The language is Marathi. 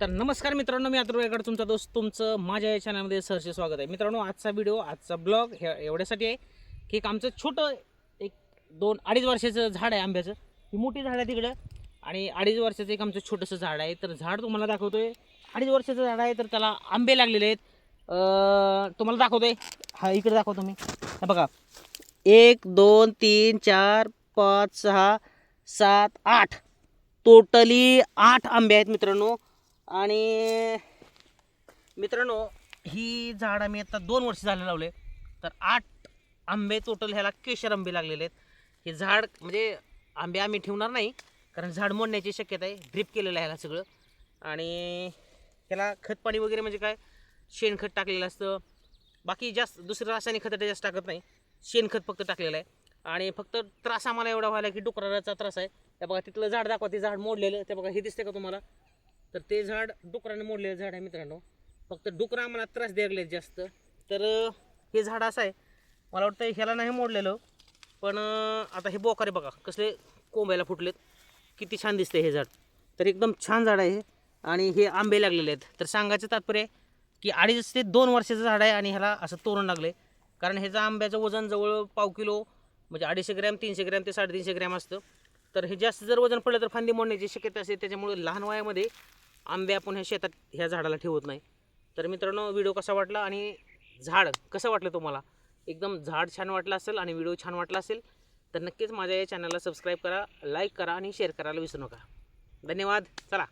तर नमस्कार मित्रांनो मी अथर्वकडे तुमचा दोस्त तुमचं माझ्या या चॅनलमध्ये सहर्ष स्वागत आहे. मित्रांनो आजचा व्हिडिओ आजचा ब्लॉग हे एवढ्यासाठी आहे की एक आमचं छोटं एक दोन अडीच वर्षाचं झाड आहे आंब्याचं. ही मोठी झाड आहे तिकडं आणि अडीच वर्षाचं एक आमचं छोटंसं झाड आहे. तर झाड तुम्हाला दाखवतो आहे अडीच वर्षाचं झाड आहे तर त्याला आंबे लागलेले आहेत. तुम्हाला दाखवतो आहे हा इकडे दाखवतो मी. हा बघा. एक दोन तीन चार पाच सहा सात आठ. टोटली आठ आंबे आहेत मित्रांनो. आणि मित्रांनो ही झाड आम्ही आता दोन वर्ष झाले लावले. तर आठ आंबे टोटल ह्याला केशर आंबे लागलेले आहेत. हे झाड म्हणजे आंबे आम्ही ठेवणार नाही कारण झाड मोडण्याची शक्यता आहे. ड्रिप केलेलं आहे ह्याला सगळं. आणि ह्याला खतपाणी वगैरे म्हणजे काय? शेणखत टाकलेलं असतं. बाकी जास्त दुसरं रासायनिक खतं जास्त टाकत नाही. शेणखत फक्त टाकलेलं आहे. आणि फक्त त्रास आम्हाला एवढा व्हायला की डुकराचा त्रास आहे. त्या बघा तिथलं झाड दाखवा ते झाड मोडलेलं. ते बघा हे दिसते का तुम्हाला? तर ते झाड डुकराने मोडलेलं झाड आहे मित्रांनो. फक्त डुकरं आम्हाला त्रास द्यायला जास्त. तर हे झाड असं आहे. मला वाटतं ह्याला नाही मोडलेलं पण आता हे बोकारे बघा कसले कोंबायला फुटलेत. किती छान दिसते हे झाड. तर एकदम छान झाड आहे हे. आणि हे आंबे लागलेले आहेत. तर सांगायचं तात्पर्य की अडीच ते दोन वर्षाचं झाड आहे आणि ह्याला असं तोरण लागले कारण ह्याचं आंब्याचं वजन जवळ पाव किलो म्हणजे अडीचशे ग्रॅम तीनशे ग्रॅम ते साडेतीनशे ग्रॅम असतं. तर हे जास्त जर वजन पडलं तर फांदी मोडण्याची शक्यता असते. त्याच्यामुळे लहान वयामध्ये आंबे आपण ह्या शेतात ह्या झाडाला ठेवत नाही. तर मित्रांनो व्हिडिओ कसा वाटला आणि झाड कसं वाटलं तुम्हाला? एकदम झाड छान वाटलं असेल आणि व्हिडिओ छान वाटला असेल तर नक्कीच माझ्या या चॅनलला सबस्क्राईब करा लाईक करा आणि शेअर करायला विसरू नका. धन्यवाद. चला.